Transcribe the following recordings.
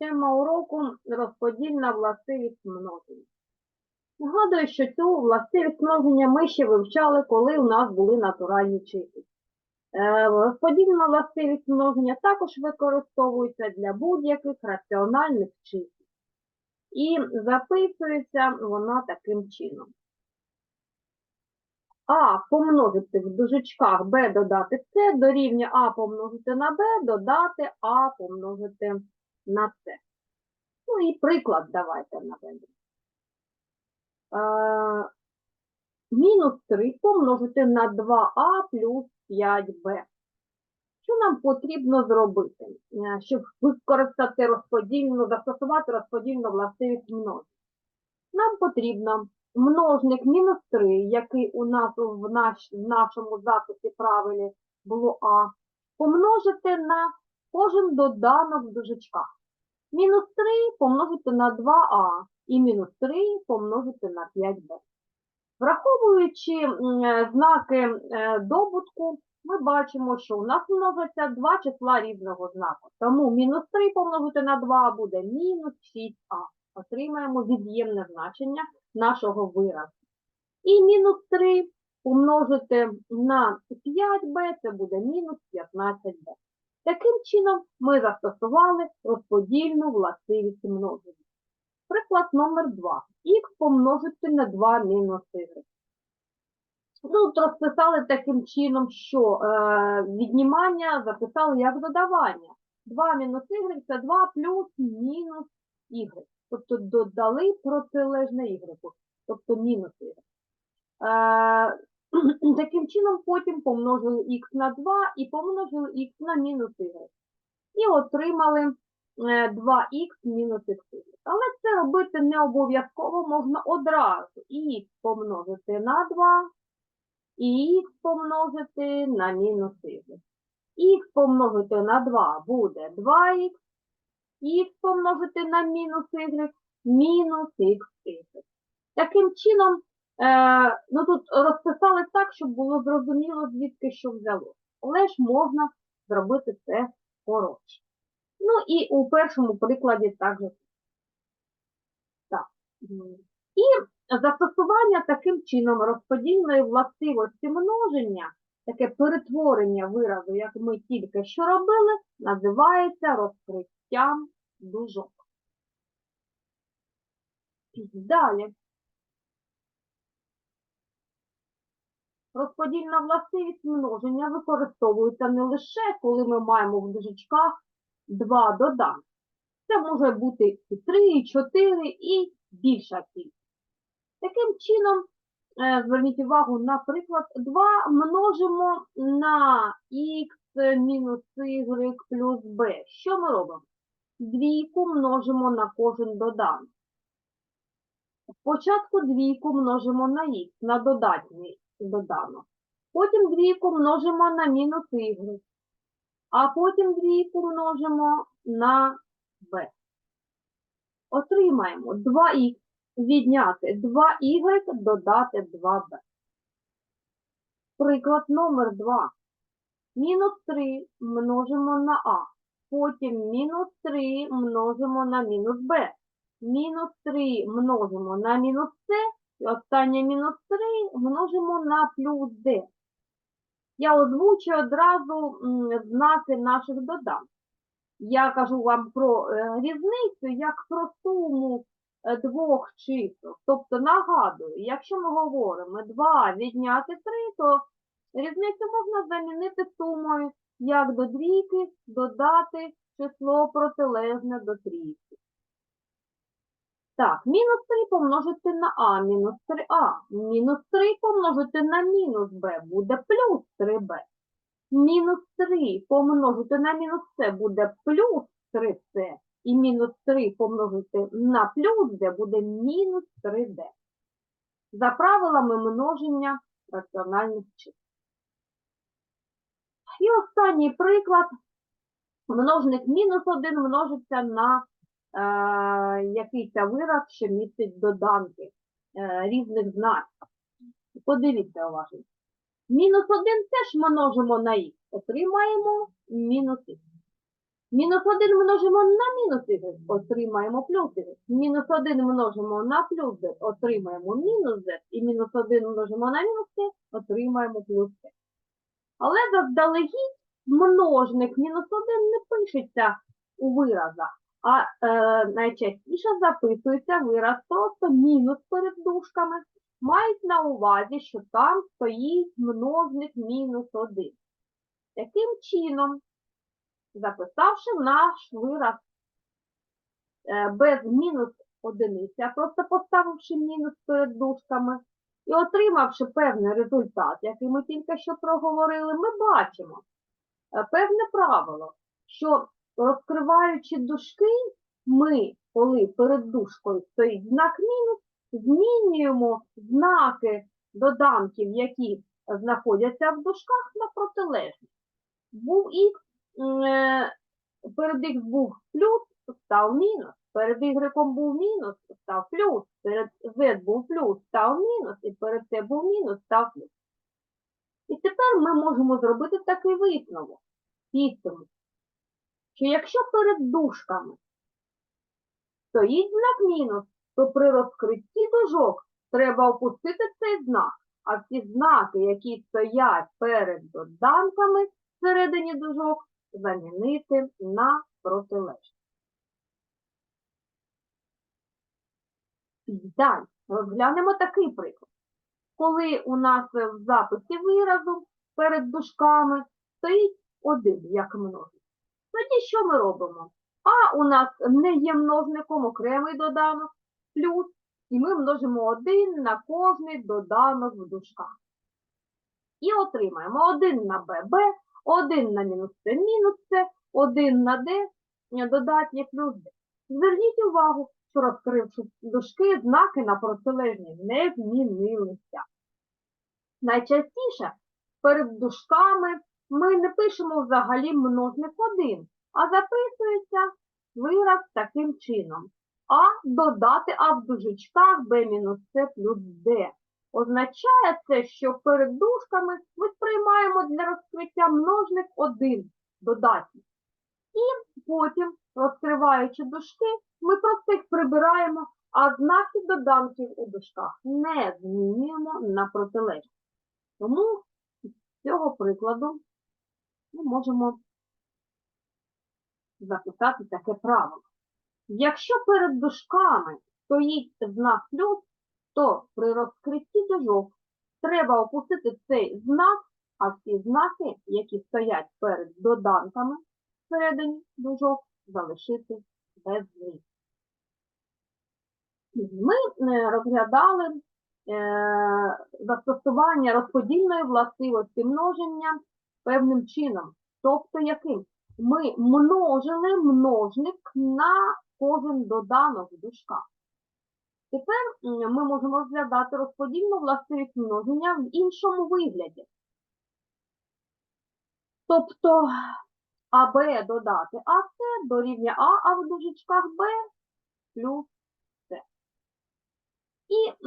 Тема уроку розподільна властивість множення. Нагадую, що цю властивість множення ми ще вивчали, коли у нас були натуральні числа. Е, Розподільна властивість множення також використовується для будь-яких раціональних чисел. І записується вона таким чином. А помножити в дужечках b додати c дорівнює А помножити на b додати А помножити на c. Ну і приклад давайте наведемо. Мінус 3 помножити на 2а плюс 5b. Що нам потрібно зробити, е, щоб використати розподільну, застосувати розподільну властивість множення? Нам потрібно множник мінус 3, який у нас в, наш, в нашому записі правилі було А, помножити на кожен доданок в дужечках. Мінус 3 помножити на 2а і мінус 3 помножити на 5b. Враховуючи е, знаки е, добутку, ми бачимо, що у нас множаться два числа різного знаку. Тому мінус 3 помножити на 2 буде мінус 6а. Отримаємо від'ємне значення нашого виразу. І мінус 3 помножити на 5b, це буде мінус 15b. Таким чином ми застосували розподільну властивість множення. Приклад номер 2. Х помножити на 2 мінус y. Тут розписали таким чином, що е, віднімання записали як додавання. 2 мінус y це 2 плюс мінус y. Тобто додали протилежне y, тобто мінус y. Е, таким чином потім помножили х на 2 і помножили х на мінус y. І отримали 2х мінус х. Але це робити не обов'язково можна одразу. Х помножити на 2, і х помножити на мінус y. Х помножити на 2 буде 2х, х помножити на мінус y, мінус х. Таким чином, е, ну тут розписали так, щоб було зрозуміло, звідки що взяло. Але ж можна зробити це коротше. Ну і у першому прикладі також. Так. І застосування таким чином розподільної властивості множення, таке перетворення виразу, як ми тільки що робили, називається розкриттям дужок. Далі. Розподільна властивість множення використовується не лише, коли ми маємо в дужечках два доданки. Це може бути і 3, і 4, і більша кількість. Таким чином, е, зверніть увагу, наприклад, 2 множимо на х мінус y плюс b. Що ми робимо? Двійку множимо на кожен доданок. Спочатку двійку множимо на х, на додатній доданок. Потім двійку множимо на мінус y а потім двійку множимо на b. Отримаємо 2х відняти 2y додати 2b. Приклад номер 2. Мінус 3 множимо на а. Потім мінус 3 множимо на мінус b. Мінус 3 множимо на мінус c. Останнє мінус 3 множимо на плюс d я озвучую одразу знаки наших доданків. Я кажу вам про е, різницю як про суму е, двох чисел. Тобто нагадую, якщо ми говоримо 2 відняти 3, то різницю можна замінити сумою як до двійки додати число протилежне до трійки. Так, мінус 3 помножити на А, мінус 3А. Мінус 3 помножити на мінус Б буде плюс 3Б. Мінус 3 помножити на мінус С буде плюс 3С. І мінус 3 помножити на плюс Д буде мінус 3D. За правилами множення раціональних чисел. І останній приклад. Множник мінус 1 множиться на якийсь вираз, що містить доданки е, різних знаків. Подивіться уважно. Мінус 1 теж множимо на х, отримаємо мінус х. Мінус 1 множимо на мінус y, отримаємо плюс y. Мінус 1 множимо на плюс z, отримаємо мінус z. І мінус 1 множимо на мінус c, отримаємо плюс c. Але заздалегідь множник мінус 1 не пишеться у виразах, а е, найчастіше записується вираз просто мінус перед дужками. Мають на увазі, що там стоїть множник мінус 1. Таким чином, записавши наш вираз е, без мінус одиниці, а просто поставивши мінус перед дужками і отримавши певний результат, який ми тільки що проговорили, ми бачимо е, певне правило, що розкриваючи дужки, ми, коли перед дужкою стоїть знак мінус, змінюємо знаки доданків, які знаходяться в дужках на протилежні. Був х, е, перед х був плюс, став мінус, перед y був мінус, став плюс, перед z був плюс, став мінус, і перед c був мінус, став плюс. І тепер ми можемо зробити такий висновок, підсумок, що якщо перед дужками стоїть знак мінус, то при розкритті дужок треба опустити цей знак, а всі знаки, які стоять перед доданками всередині дужок, замінити на протилежні. Далі розглянемо такий приклад. Коли у нас в записі виразу перед дужками стоїть один як множник. Тоді що ми робимо? А у нас не є множником окремий доданок, плюс, і ми множимо один на кожний доданок в дужках. І отримаємо 1 на b, 1 на мінус c, мінус c, 1 на d, додатнє плюс d. Зверніть увагу, що розкривши дужки, знаки на протилежні не змінилися. Найчастіше перед дужками ми не пишемо взагалі множник 1, а записується вираз таким чином. А додати А в дужечках b мінус С плюс D. Означає це, що перед дужками ми сприймаємо для розкриття множник 1 додатній. І потім, розкриваючи дужки, ми просто їх прибираємо, а знаки доданків у дужках не змінюємо на протилежні. Тому з цього прикладу ми можемо записати таке правило. Якщо перед дужками стоїть знак плюс, то при розкритті дужок треба опустити цей знак, а всі знаки, які стоять перед доданками всередині дужок, залишити без змін. Ми е, розглядали е, застосування розподільної властивості множення певним чином. Тобто яким? Ми множили множник на кожен доданок в дужках. Тепер ми можемо розглядати розподільну властивість множення в іншому вигляді. Тобто АБ додати АС дорівнює А, а в дужечках Б плюс С. І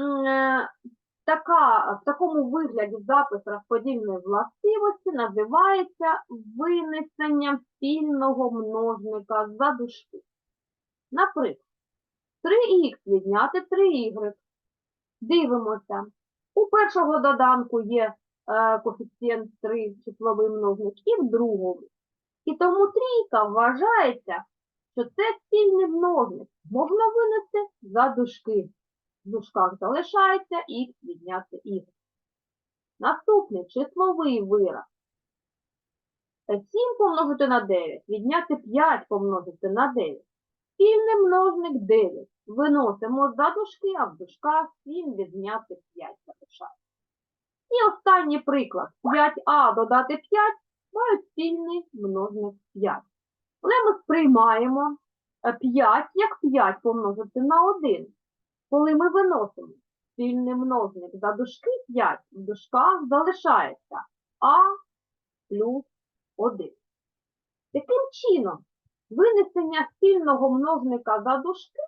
така, в такому вигляді запис розподільної властивості називається винесенням спільного множника за дужки. Наприклад, 3х відняти 3y. Дивимося. У першого доданку є е, коефіцієнт 3 числовий множник і в другому. І тому трійка вважається, що це спільний множник. Можна винести за дужки. В дужках залишається х відняти y. Наступний числовий вираз. 7 помножити на 9, відняти 5 помножити на 9. Спільний множник 9. Виносимо за дужки, а в дужках 7 відняти 5 залишається. І останній приклад. 5а додати 5 мають спільний множник 5. Але ми сприймаємо 5 як 5 помножити на 1. Коли ми виносимо спільний множник за дужки 5, в дужках залишається а плюс 1. Таким чином, винесення спільного множника за дужки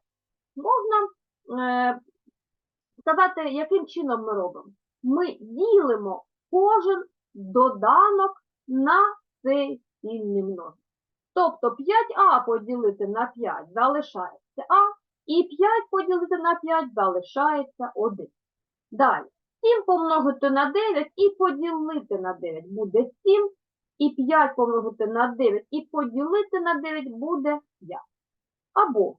можна е, сказати, яким чином ми робимо. Ми ділимо кожен доданок на цей спільний множник. Тобто 5а поділити на 5 залишається а, і 5 поділити на 5 залишається 1. Далі. 7 помножити на 9 і поділити на 9 буде 7, і 5 помножити на 9 і поділити на 9 буде 5. Або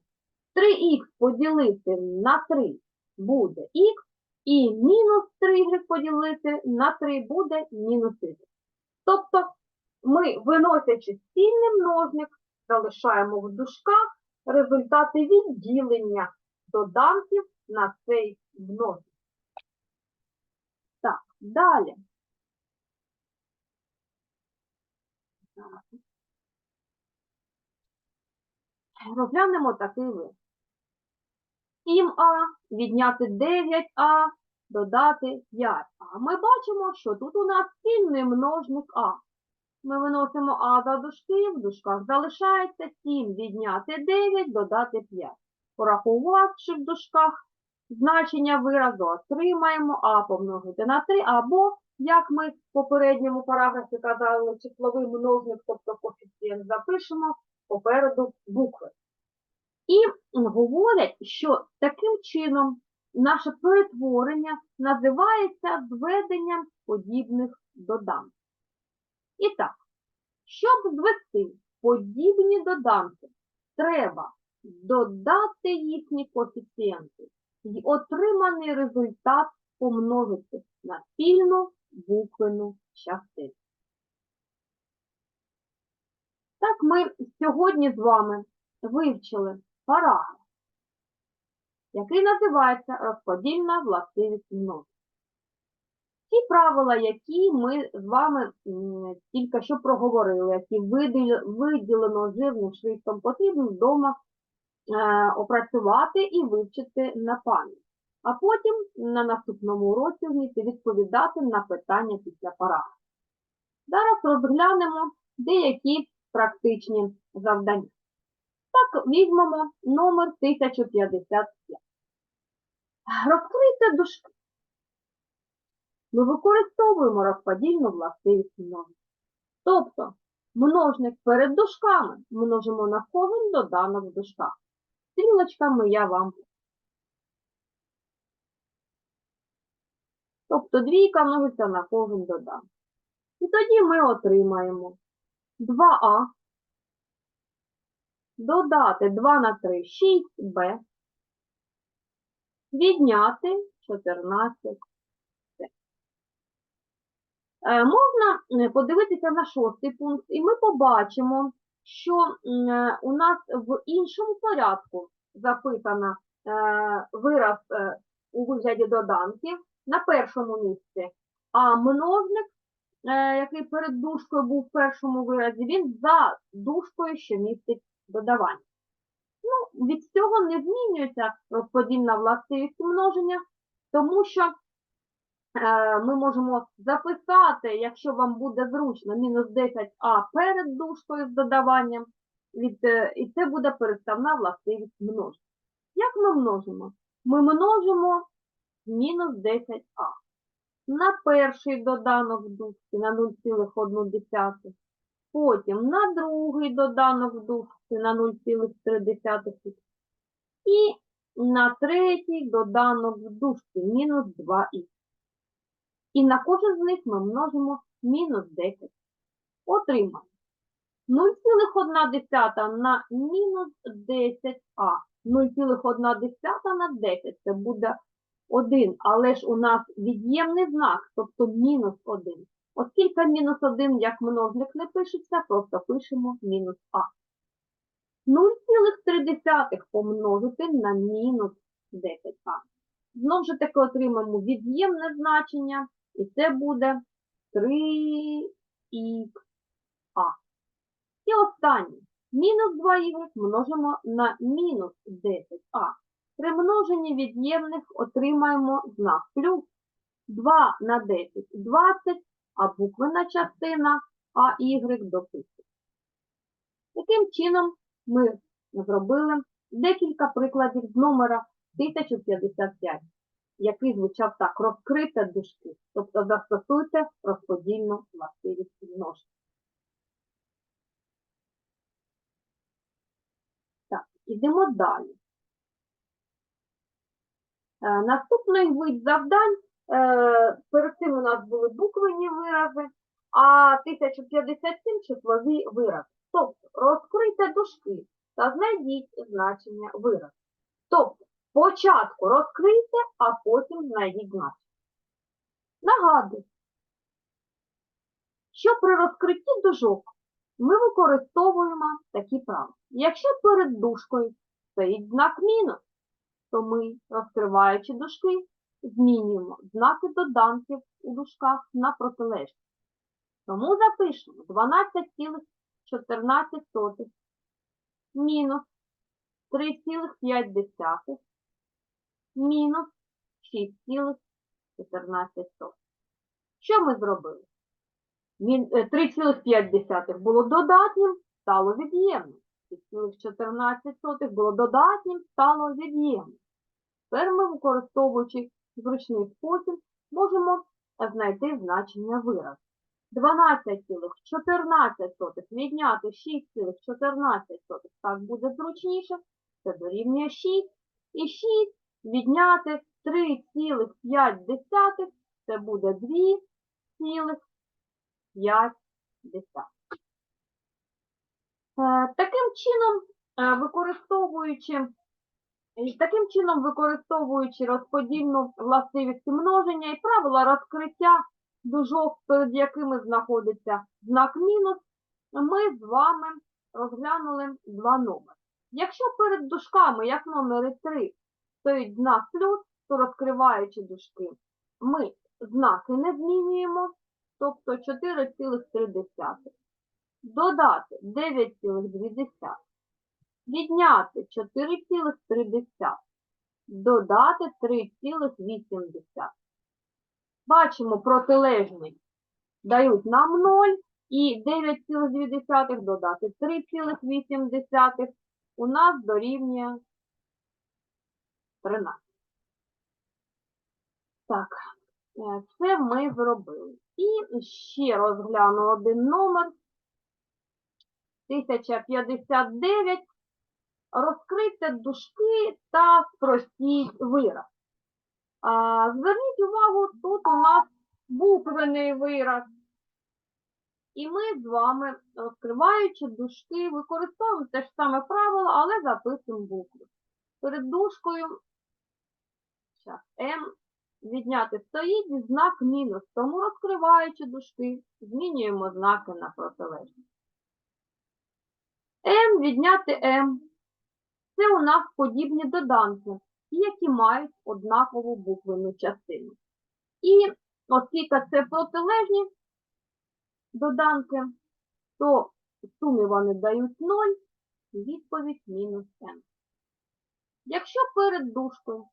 3х поділити на 3 буде х, і мінус 3y поділити на 3 буде мінус y. Тобто ми, виносячи спільний множник, залишаємо в дужках результати відділення доданків на цей множник. Так, далі. Розглянемо такий вид. 7а відняти 9а, додати 5а. Ми бачимо, що тут у нас спільний множник а. Ми виносимо а за дужки, в дужках залишається 7 відняти 9, додати 5. Порахувавши в дужках значення виразу, отримаємо а помножити на 3, або, як ми в попередньому параграфі казали, числовий множник, тобто коефіцієнт, запишемо попереду букви. І говорять, що таким чином наше перетворення називається зведенням подібних доданків. І так, щоб звести подібні доданки, треба додати їхні коефіцієнти і отриманий результат помножити на спільну буквену частину. Так ми сьогодні з вами вивчили параграф, який називається розподільна властивість множення. Ті правила, які ми з вами тільки що проговорили, які виділено жирним шрифтом, потрібно вдома е, опрацювати і вивчити на пам'ять. А потім на наступному уроці вміти відповідати на питання після параграфу. Зараз розглянемо деякі практичні завдання. Так, візьмемо номер 1055. Розкрийте дужки. Ми використовуємо розподільну властивість множення. Тобто, множник перед дужками множимо на кожен доданок в дужках. Стрілочками я вам. Тобто двійка множиться на кожен доданок. І тоді ми отримаємо 2а додати 2 на 3 6b, відняти 14. Е, Можна подивитися на шостий пункт, і ми побачимо, що е, у нас в іншому порядку записано е, вираз у вигляді доданків на першому місці, а множник, який перед дужкою був в першому виразі, він за дужкою, що містить додавання. Ну, від цього не змінюється розподільна властивість множення, тому що ми можемо записати, якщо вам буде зручно, мінус 10а перед дужкою з додаванням, від, е, і це буде переставна властивість множення. Як ми множимо? Ми множимо мінус 10а на перший доданок в на 0,1, потім на другий доданок в на 0,3 і на третій доданок в мінус 2х. І на кожен з них ми множимо мінус 10. Отримаємо 0,1 на мінус 10а. 0,1 на 10 це буде 1, але ж у нас від'ємний знак, тобто мінус 1. Оскільки мінус 1 як множник не пишеться, просто пишемо мінус а. 0,3 помножити на мінус 10а. Знову ж таки отримаємо від'ємне значення, і це буде 3х. І останнє. Мінус 2y множимо на мінус 10а. При множенні від'ємних отримаємо знак плюс 2 на 10 – 20, а буквена частина АY дописуємо. Таким чином ми зробили декілька прикладів з номера 1055, який звучав так, розкрите дужки, тобто застосуйте розподільну властивість множення. Ідемо далі. Е, Наступний вид завдань, е, перед цим у нас були буквені вирази, а 1057 числові вирази. Тобто розкрийте дужки та знайдіть значення виразу. Тобто спочатку розкрийте, а потім знайдіть значення. Нагадую, що при розкритті дужок ми використовуємо такі правила. Якщо перед дужкою стоїть знак мінус, то ми, розкриваючи дужки, змінюємо знаки доданків у дужках на протилежні. Тому запишемо 12,14 мінус 3,5 мінус 6,14. Що ми зробили? Е, 3,5 було додатнім, стало від'ємним. 6,14 було додатнім, стало від'ємним. Тепер ми, використовуючи зручний спосіб, можемо знайти значення виразу. 12,14 відняти 6,14, так буде зручніше, це дорівнює 6. І 6 відняти 3,5, це буде 2,5. Е, Таким чином, е, використовуючи Таким чином, використовуючи розподільну властивість множення і правила розкриття дужок, перед якими знаходиться знак мінус, ми з вами розглянули два номери. Якщо перед дужками, як номери 3, стоїть знак плюс, то розкриваючи дужки, ми знаки не змінюємо, тобто 4,3. Додати 9,2 відняти 4,3, додати 3,8. Бачимо, протилежний дають нам 0 і 9,2 додати 3,8 у нас дорівнює 13. Так, е, це ми зробили. І ще розгляну один номер. 1059 розкрийте дужки та спростіть вираз. А, зверніть увагу, тут у нас буквений вираз. І ми з вами, розкриваючи дужки, використовуємо те ж саме правило, але записуємо букви. Перед дужкою щас, М відняти стоїть знак мінус, тому розкриваючи дужки, змінюємо знаки на протилежні. М відняти М. Це у нас подібні доданки, які мають однакову буквену частину. І оскільки це протилежні доданки, то в сумі вони дають 0, і відповідь мінус М. Якщо перед дужкою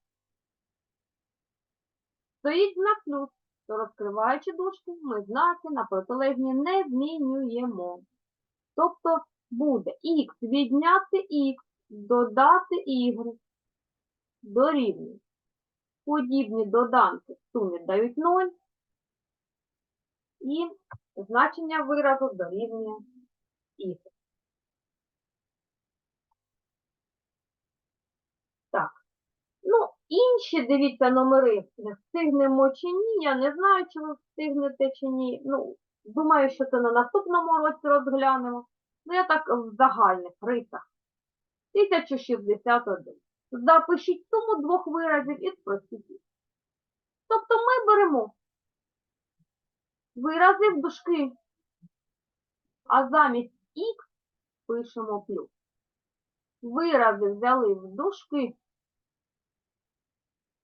стоїть знак плюс, то розкриваючи дужки, ми знаки на протилежні не змінюємо. Тобто буде х відняти х, додати y дорівнює. Подібні доданки в сумі дають 0 і значення виразу дорівнює y. Так. Ну, інші, дивіться, номери встигнемо чи ні. Я не знаю, чи ви встигнете чи ні. Ну, думаю, що це на наступному році розглянемо. Ну, я так в загальних рисах. 1061. Запишіть суму двох виразів і спростіть їх. Тобто ми беремо вирази в дужки, а замість х пишемо плюс. Вирази взяли в дужки,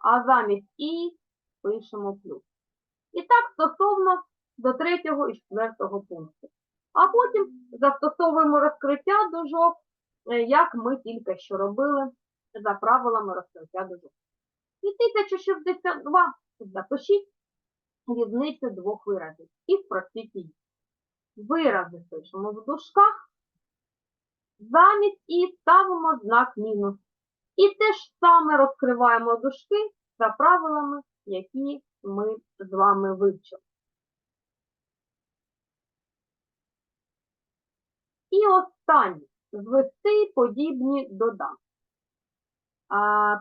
а замість і пишемо плюс. І так стосовно до третього і четвертого пункту. А потім застосовуємо розкриття дужок, е, як ми тільки що робили за правилами розкриття дужок. І 1062 запишіть різницю двох виразів і спростіть її. Вирази пишемо в дужках, замість і ставимо знак мінус. І те ж саме розкриваємо дужки за правилами, які ми з вами вивчили. І останнє звести подібні доданки.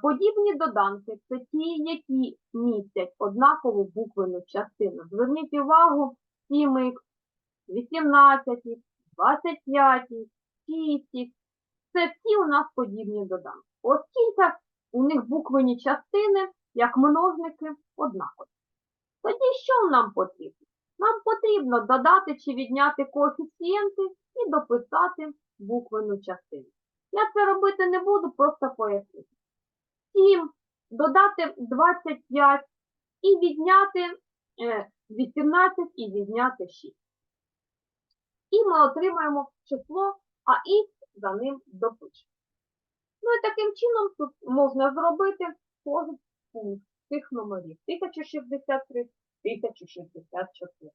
Подібні доданки це ті, які містять однакову буквену частину. Зверніть увагу, 7х, 18, 25, 6, це всі у нас подібні доданки. Оскільки у них буквені частини, як множники, однакові. Тоді що нам потрібно? Нам потрібно додати чи відняти коефіцієнти і дописати буквену частину. Я це робити не буду, просто поясню. 7 додати 25 і відняти е, 18 і відняти 6. І ми отримаємо число, а х за ним допишемо. Ну і таким чином тут можна зробити кожен пункт цих номерів. 1063, 1064.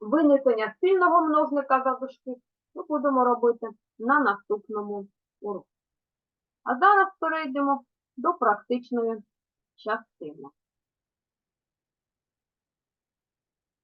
Винесення спільного множника за дужки ми будемо робити на наступному уроці. А зараз перейдемо до практичної частини.